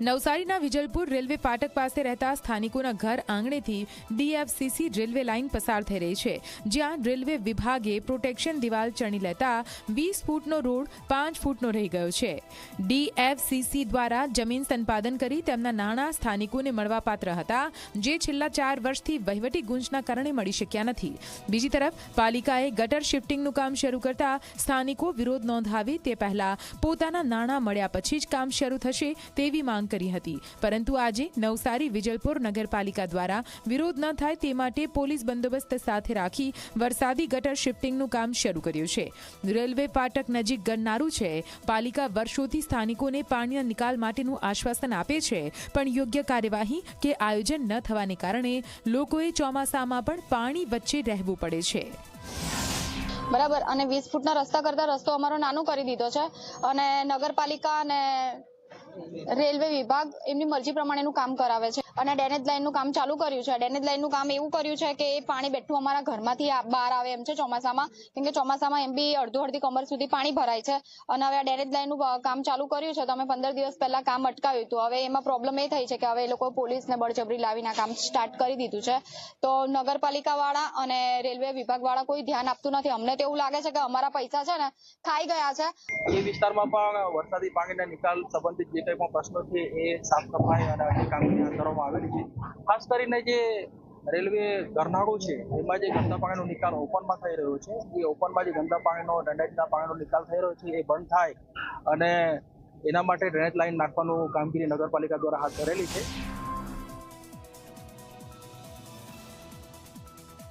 નવસારીના વિજલપુર રેલવે ફાટક પાસે રહેતા સ્થાનિકોના ઘર આંગણેથી ડીએફસીસી રેલવે લાઇન પસાર થઈ રહી છે. જ્યાં રેલવે વિભાગે પ્રોટેક્શન દિવાલ ચણી લેતા વીસ ફૂટનો રોડ પાંચ ફૂટનો રહી ગયો છે. ડીએફસીસી દ્વારા જમીન સંપાદન કરી તેમના નાણાં સ્થાનિકોને મળવાપાત્ર હતા, જે છેલ્લા ચાર વર્ષથી વહીવટી ગુંજના કારણે મળી શક્યા નથી. બીજી તરફ, પાલિકાએ ગટર શિફ્ટિંગનું કામ શરૂ કરતા સ્થાનિકો વિરોધ નોંધાવે તે પહેલા પોતાના નાણાં મળ્યા પછી જ કામ શરૂ થશે તેવી માંગ કરી હતી. પરંતુ આજે નવસારી વિજલપુર નગરપાલિકા દ્વારા વિરોધ ન થાય તે માટે પોલીસ બંદોબસ્ત સાથે રાખી વરસાદી ગટર શિફ્ટિંગનું કામ શરૂ કર્યું છે. રેલવે ફાટક નજીક ગણનારું છે. પાલિકા વર્ષોથી સ્થાનિકોને પાણીના નિકાલ માટેનું આશ્વાસન આપે છે, પણ યોગ્ય કાર્યવાહી કે આયોજન ન થવાને કારણે લોકોએ ચોમાસામાં પણ પાણી વચ્ચે રહેવું પડે છે. બરાબર. અને વીસ ફૂટના રસ્તા કરતા રસ્તો અમારો નાનો કરી દીધો છે. અને નગરપાલિકા અને રેલવે વિભાગ એમની મરજી પ્રમાણેનું કામ કરાવે છે અને ડેનેજ લાઇનનું કામ ચાલુ કર્યું છે. ડેનેજ લાઈનનું કામ એવું કર્યું છે કે એ પાણી બેઠું અમારા ઘરમાંથી બહાર આવે એમ છે ચોમાસામાં. કેમ કે ચોમાસામાં એમ બી અડધો અડધી કમર સુધી પાણી ભરાય છે. અને હવે આ ડેનેજ લાઇનનું કામ ચાલુ કર્યું છે તો અમે પંદર દિવસ પહેલા કામ અટકાવ્યું હતું. હવે એમાં પ્રોબ્લેમ એ થઈ છે કે હવે એ લોકો પોલીસને બળજબરી લાવીને કામ સ્ટાર્ટ કરી દીધું છે. તો નગરપાલિકા વાળા અને રેલવે વિભાગ વાળા કોઈ ધ્યાન આપતું નથી. અમને તો એવું લાગે છે કે અમારા પૈસા છે ને ખાઈ ગયા છે. એ વિસ્તારમાં પણ વરસાદી પાણીના નિકાલ સંબંધિત જે કંઈ પણ પ્રશ્નો છે એ સાફ સફાઈ અને અન્ય કામગીરી હાથ ધરવામાં આવેલી છે. ખાસ કરીને જે રેલવે ગરનાળું છે, એમાં જે ગંદા પાણીનો નિકાલ ઓપનમાં થઈ રહ્યો છે, એ ઓપનમાં જે ગંદા પાણીનો, ડ્રેનેજના પાણીનો નિકાલ થઈ રહ્યો છે, એ બંધ થાય અને એના માટે ડ્રેનેજ લાઈન નાખવાનું કામગીરી નગરપાલિકા દ્વારા હાથ ધરેલી છે.